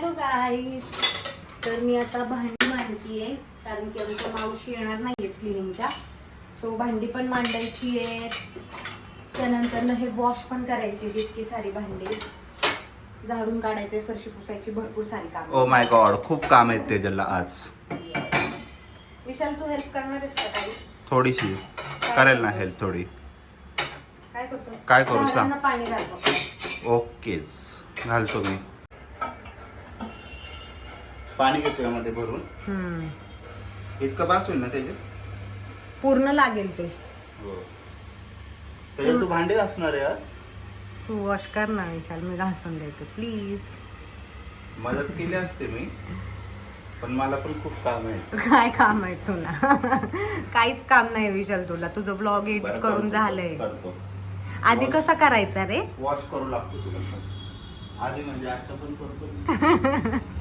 Hello गाईस तर मी आता भांडी मांडतीये कारण की आमच्या मावशी येणार नाहीयेत क्लिनिंगच्या सो भांडी पण मांडायची आहेत त्यानंतर हे वॉश पण करायचे इतकी सारी भांडी. झाडून काढायचे फरशी पुसायची भरपूर सारी काम. ओ माय गॉड खूप काम आहेत तेजलला आज. विशाल तू हेल्प करणार आहेस का काही थोडीशी. करेल ना हेल्प थोडी. काय करतो काय करू सांग? झाडांना पाणी घालतो ओकेच. घालतो मी. पाणी घेतो यामध्ये भरून. इतकं बास होईल ना त्याचे पूर्ण लागेल ते. हो. त्याच्यात तू भांडे असणार आहे आज? तू वॉश कर ना विशाल. मी घासून देते. प्लीज. मदत केली असते मी पण मला पण खूप काम आहे. काय काम आहे तुला? काहीच काम नाही विशाल तुला. तुझं ब्लॉग एडिट करून करतो, झालंय. करतो. आधी कसा करायचा रे? वॉश करू लागतो तुला. आधी म्हणजे आता पण करतो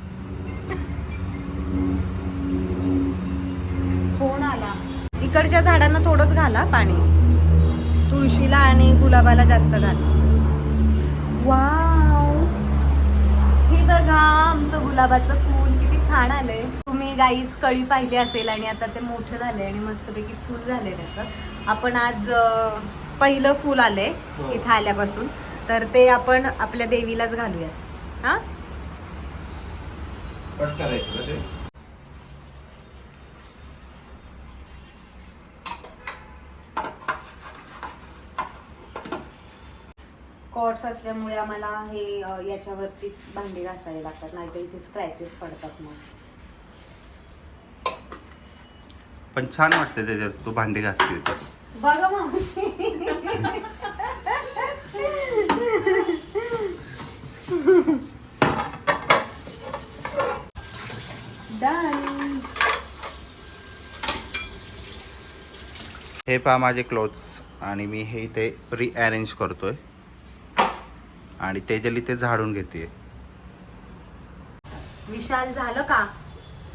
फोन आला. इकडच्या झाडांना थोडंच घाला पाणी. तुळशीला आणि गुलाबाला जास्त घाल. वाव! हे बघा आमचं गुलाबाचं फूल किती छान आलंय. तुम्ही गाईच कळी पाहिली असेल आणि आता ते मोठं झालंय आणि मस्तपैकी फूल झालंय त्याचं. आपण आज पहिलं फूल आलंय हो. इथं आल्यापासून. तर ते आपण आपल्या देवीलाच घालूयात. हा? कट करायचं का ते? कॉर्ड्स असल्यामुळे आम्हाला हे अ, याच्यावरतीच भांडी घासावे लागतात नाहीतर इथे स्क्रॅचेस पडतात मग. पण छान वाटते त्याच्यात तू भांडी घासते बघा मावशी. हे पहा माझे क्लोथ्स आणि मी हे इथे रिअरेंज करतोय. आणि तेजल इथे झाडून घेते विशाल झालं का?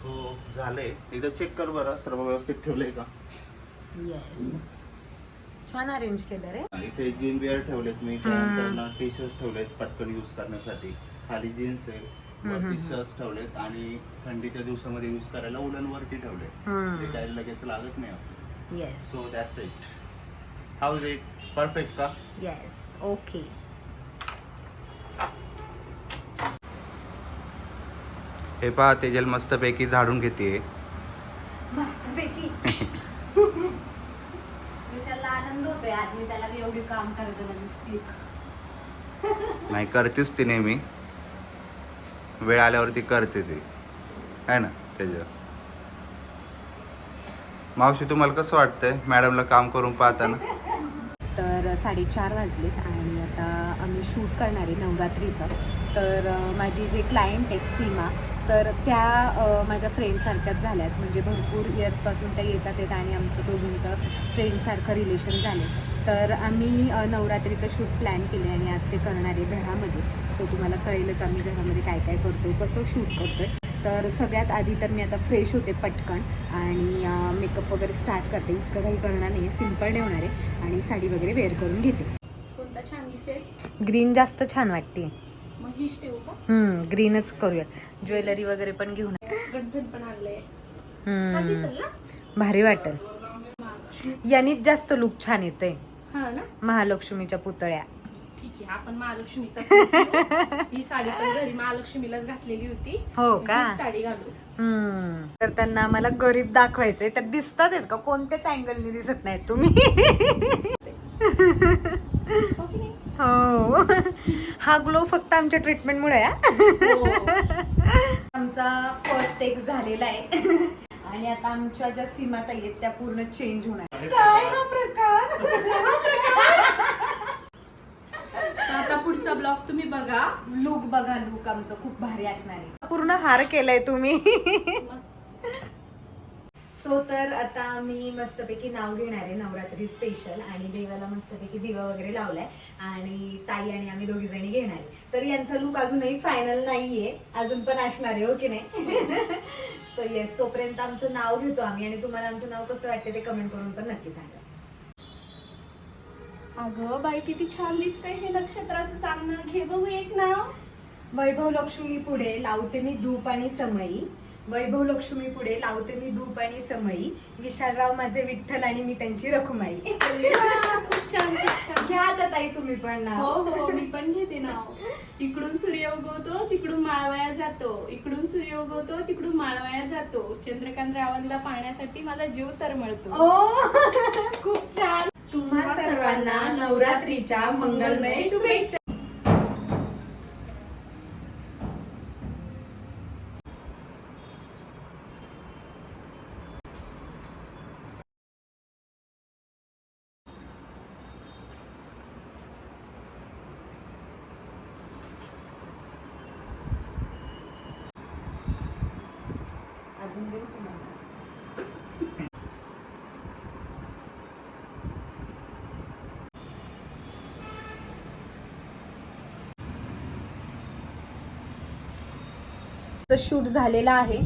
हो झालंय. एकदा चेक कर बरं. सर्व व्यवस्थित ठेवलंय का? येस छान अरेंज केलं रे. इथे जीन बिअर ठेवलेत मी. त्यानंतर टी शर्ट ठेवलेत पटकन यूज करण्यासाठी. खाली जीन्स आहे शर्ट्स ठेवलेत. आणि थंडीच्या दिवसामध्ये यूज करायला उलन वरती ठेवले. ते काही लगेच लागत नाही yes so that's it how is it perfect का येस ओके हे पहा तेजल मस्तपैकी झाडून घेते. मस्तपैकी? विशालला आनंद होतोय. आज मी त्याला एवढी काम करताना दिसते नाही करतेच ती नेहमी. वेळ आल्यावरती करते ती. आहे ना त्याच्या मावशी तुम्हाला कसं वाटतंय मॅडमला काम करून पाहताना? तर साडेचार वाजलेत आणि आता आम्ही शूट करणार आहे नवरात्रीचं. तर माझी जे क्लायंट आहेत सीमा तर त्या माझ्या फ्रेंडसारख्याच झाल्यात. म्हणजे भरपूर इयर्सपासून त्या येतात आहेत आणि आमचं दोघींचं फ्रेंडसारखं रिलेशन झाले तर आम्ही नवरात्रीचं शूट प्लॅन केले आणि आज ते करणार आहे घरामध्ये. सो तुम्हाला कळेलच आम्ही घरामध्ये काय काय करतो कसं शूट करतो आहे तर सगळ्यात आधी तर मी आता फ्रेश होते पटकन आणि मेकअप वगैरे स्टार्ट करते. इतकं काही करणार नाही सिंपल ठेवणार आहे. आणि साडी वगैरे वेअर करून घेते. कोणता छान दिसेल? ग्रीन जास्त छान वाटते. मग हीच ठेवू का? ग्रीनच करूया ज्वेलरी वगैरे पण घेऊन पण भारी वाटेल. यानीच जास्त लुक छान येतोय. ना? महालक्ष्मीच्या पुतळ्या. आहे आपण महालक्ष्मीचा सूट घेऊ. ही. साडी पण घरी महालक्ष्मीलाच घातलेली होती. हो का? हीच साडी घालू. हम्म, तर त्यांना आम्हाला गरीब दाखवायचंय. तर दिसतात आहेत का? कोणत्याच अँगलनी दिसत नाहीत तुम्ही? हो. की नाही? हो हा ग्लो फक्त आमच्या ट्रीटमेंटमुळे आहे हो. आमचा फर्स्ट एक झालेला आहे. आणि आता आमच्या ज्या सीमाताई आहेत त्या पूर्ण चेंज होणार काय हा प्रकार तर आता तुम्ही बघा. लुक बघा लुक आमचं खूप भारी असणार आहे. पूर्ण हार केलाय तुम्ही. सो तर आता मी मस्तपैकी नाव घेणार आहे नवरात्री स्पेशल आणि देवाला मस्तपैकी दिवा वगैरे लावलाय. आणि ताई आणि आम्ही दोघी जणी घेणार आहे. तर यांचा लुक अजूनही फायनल नाहीये. अजून पण असणार आहे हो की नाही? सो येस तोपर्यंत आमचं नाव घेतो आम्ही. आणि तुम्हाला आमचं नाव कसं वाटतं ते कमेंट करून पण नक्की सांगा. अगं बाई किती छान दिसतंय हे नक्षत्राचं चांगलं. घे बघू एक नाव. वैभव लक्ष्मी पुढे लावते मी धूप आणि समई. वैभव लक्ष्मी पुढे लावते मी धूप आणि समई. विशालराव माझे विठ्ठल आणि मी त्यांची रखुमाई. खूप छान खूप छान. घ्या आता ताई तुम्ही पण हो नाव. हो मी पण घेते नाव. इकडून सूर्य उगवतो तिकडून माळवाया जातो. इकडून सूर्य उगवतो तिकडून माळवाया जातो. चंद्रकांत रावणला पाहण्यासाठी माझा जीव तरमळतो ओ खूप छान. तुम्हा सर्वांना नवरात्रीच्या मंगलमय शुभेच्छा अजून देऊ तुम्हाला शूट झालेला आहे.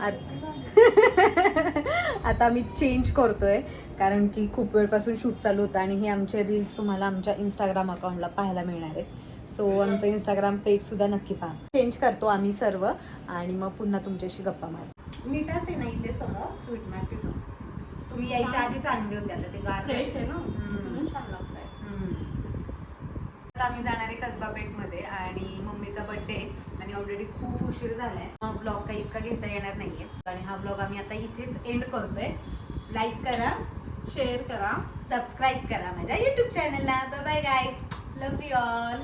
आत- आता आम्ही चेंज करतोय कारण की खूप वेळपासून शूट चालू होतं आणि हे आमचे रील्स तुम्हाला आमच्या इंस्टाग्राम अकाउंटला पाहायला मिळणार आहेत. सो आमचं इंस्टाग्राम पेज सुद्धा नक्की पहा. चेंज करतो आम्ही सर्व आणि मग पुन्हा तुमच्याशी गप्पा मार. मिठास आहे ना इथे समोर स्वीट तिथं. तुम्ही यायच्या आधीच आणले होते आता ते गार फ्रेश आहे ना? छान लागतंय. आता आम्ही जाणार आहे कसबा पेठमध्ये आणि मम्मीचा बर्थडे आणि ऑलरेडी खूप उशीर झालाय. ब्लॉग काही इतका घेता येणार नाहीये. आणि हा ब्लॉग आम्ही आता इथेच एंड करतोय. लाईक करा शेअर करा सबस्क्राईब करा माझ्या युट्यूब चॅनलला bye bye guys love you all